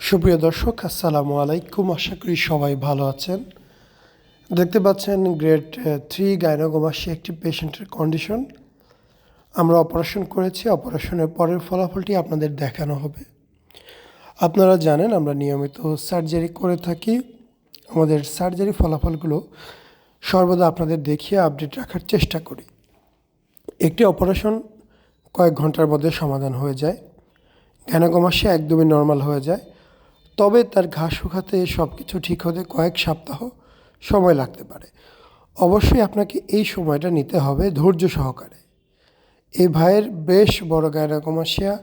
সুপ্রিয় দর্শক, আসসালামু আলাইকুম। আশা করি সবাই ভালো আছেন। দেখতে পাচ্ছেন গ্রেড থ্রি গাইনোগোমাসি একটি পেশেন্টের কন্ডিশন। আমরা অপারেশন করেছি, অপারেশনের পরের ফলাফলটি আপনাদের দেখানো হবে। আপনারা জানেন, আমরা নিয়মিত সার্জারি করে থাকি। আমাদের সার্জারি ফলাফলগুলো সর্বদা আপনাদের দেখিয়ে আপডেট রাখার চেষ্টা করি। একটি অপারেশন কয়েক ঘণ্টার মধ্যে সমাধান হয়ে যায়। গ্যানাগোমাসে একদমই নর্মাল হয়ে যায়। তবে তার ঘা শুকাতে সব কিছু ঠিক হতে কয়েক সপ্তাহ সময় লাগতে পারে। অবশ্যই আপনাকে এই সময়টা নিতে হবে ধৈর্য সহকারে। এই ভাইয়ের বেশ বড় গায়নাকমাসিয়া,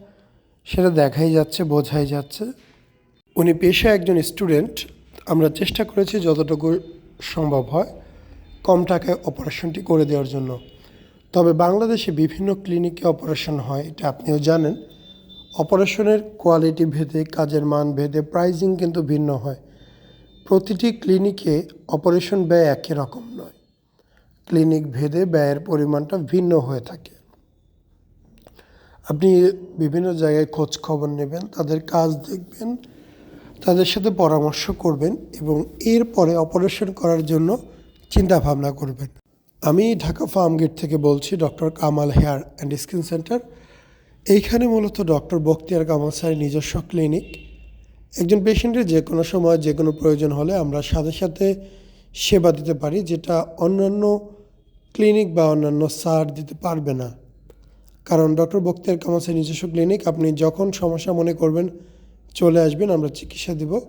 সেটা দেখাই যাচ্ছে, বোঝাই যাচ্ছে। উনি পেশায় একজন স্টুডেন্ট। আমরা চেষ্টা করেছি যতটুকু সম্ভব হয় কম টাকায় অপারেশনটি করে দেওয়ার জন্য। তবে বাংলাদেশে বিভিন্ন ক্লিনিকে অপারেশন হয়, এটা আপনিও জানেন। অপারেশনের কোয়ালিটি ভেদে, কাজের মান ভেদে, প্রাইজিং কিন্তু ভিন্ন হয়। প্রতিটি ক্লিনিকে অপারেশন ব্যয় একই রকম নয়। ক্লিনিক ভেদে ব্যয়ের পরিমাণটা ভিন্ন হয়ে থাকে। আপনি বিভিন্ন জায়গায় খোঁজ খবর নেবেন, তাদের কাজ দেখবেন, তাদের সাথে পরামর্শ করবেন এবং এরপরে অপারেশন করার জন্য চিন্তা ভাবনা করবেন। আমি ঢাকা ফার্ম গেট থেকে বলছি, doctor Kamal hair and skin centre. এইখানে মূলত ডক্টর বখতিয়ার কামাল স্যারের নিজস্ব ক্লিনিক। একজন পেশেন্টের যে কোনো সময়, যে কোনো প্রয়োজন হলে আমরা সাথে সাথে সেবা দিতে পারি, যেটা অন্যান্য ক্লিনিক বা অন্যান্য সার দিতে পারবে না। কারণ ডক্টর বখতিয়ার কামাল স্যারের নিজস্ব ক্লিনিক, আপনি যখন সমস্যা মনে করবেন, চলে আসবেন, আমরা চিকিৎসা দিব।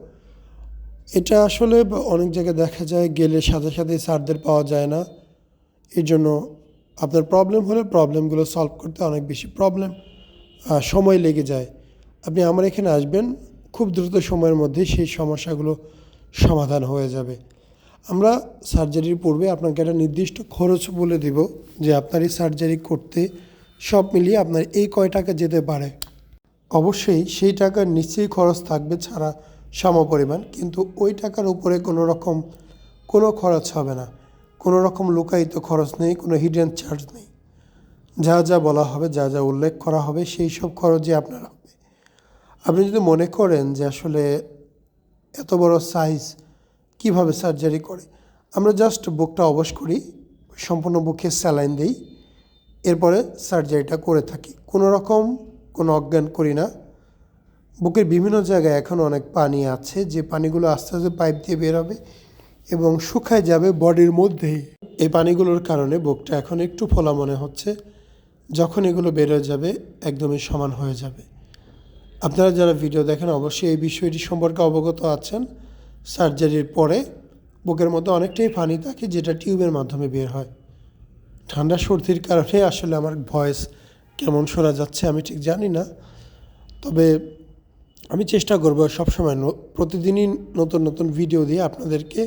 এটা আসলে অনেক জায়গায় দেখা যায়, গেলে সাথে সাথে স্যারদের পাওয়া যায় না। এই জন্য আপনার প্রবলেম হলে প্রবলেমগুলো সলভ করতে অনেক বেশি প্রবলেম। সময় লেগে যায়। আপনি আমার এখানে আসবেন, খুব দ্রুত সময়ের মধ্যে সেই সমস্যাগুলো সমাধান হয়ে যাবে। আমরা সার্জারির পূর্বে আপনাকে একটা নির্দিষ্ট খরচ বলে দিব যে আপনার এই সার্জারি করতে সব মিলিয়ে আপনার এই কয় টাকা যেতে পারে। অবশ্যই সেই টাকার নিশ্চয়ই খরচ থাকবে ছাড়া সম পরিমাণ, কিন্তু ওই টাকার উপরে কোনো রকম কোনো খরচ হবে না। কোনো রকম লুকায়িত খরচ নেই, কোনো হিডেন চার্জ নেই। যা যা বলা হবে, যা যা উল্লেখ করা হবে, সেই সব খরচই আপনার হবে। আপনি যদি মনে করেন যে আসলে এত বড় সাইজ কীভাবে সার্জারি করে, আমরা জাস্ট বুকটা অবশ করি, সম্পূর্ণ বুকে স্যালাইন দিই, এরপরে সার্জারিটা করে থাকি। কোনো রকম কোনো অজ্ঞান করি না। বুকের বিভিন্ন জায়গায় এখন অনেক পানি আছে, যে পানিগুলো আস্তে আস্তে পাইপ দিয়ে বের হবে এবং শুকায় যাবে বডির মধ্যেই। এই পানিগুলোর কারণে বুকটা এখন একটু ফোলা মনে হচ্ছে। যখন এগুলো বেরো যাবে, একদমই সমান হয়ে যাবে। আপনারা যারা ভিডিও দেখেন, অবশ্যই এই বিষয়টি সম্পর্কে অবগত আছেন। সার্জারির পরে বুকের মধ্যে অনেকটাই পানি থাকে, যেটা টিউবের মাধ্যমে বের হয়। ঠান্ডা সর্দির কারণে আসলে আমার ভয়েস কেমন শোনা যাচ্ছে আমি ঠিক জানি না। তবে আমি চেষ্টা করব সবসময় প্রতিদিনই নতুন নতুন ভিডিও দিয়ে আপনাদেরকে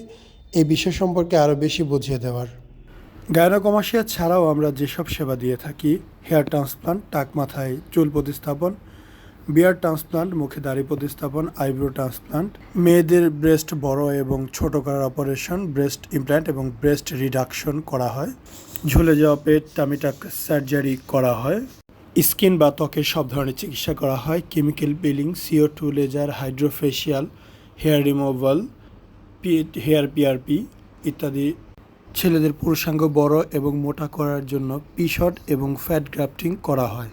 এই বিষয় সম্পর্কে আরও বেশি বুঝিয়ে দেওয়ার। গায়নাকমাসিয়া ছাড়াও আমরা যেসব সেবা দিয়ে থাকি, হেয়ার ট্রান্সপ্লান্ট, টাক মাথায় চুল প্রতিস্থাপন, বিয়ার ট্রান্সপ্লান্ট, মুখে দাড়ি প্রতিস্থাপন, আইব্রো ট্রান্সপ্লান্ট, মেয়েদের ব্রেস্ট বড় এবং ছোট করার অপারেশন, ব্রেস্ট ইমপ্ল্যান্ট এবং ব্রেস্ট রিডাকশন করা হয়। ঝুলে যাওয়া পেট, টামিটাক সার্জারি করা হয়। স্কিন বা ত্বকের সব ধরনের চিকিৎসা করা হয়। Chemical peeling CO two, laser, hydrofacial, hair removal hair PRP ইত্যাদি ছেলেদের পুরুষাঙ্গ বড় এবং মোটা করার জন্য পি শট এবং ফ্যাট গ্রাফটিং করা হয়।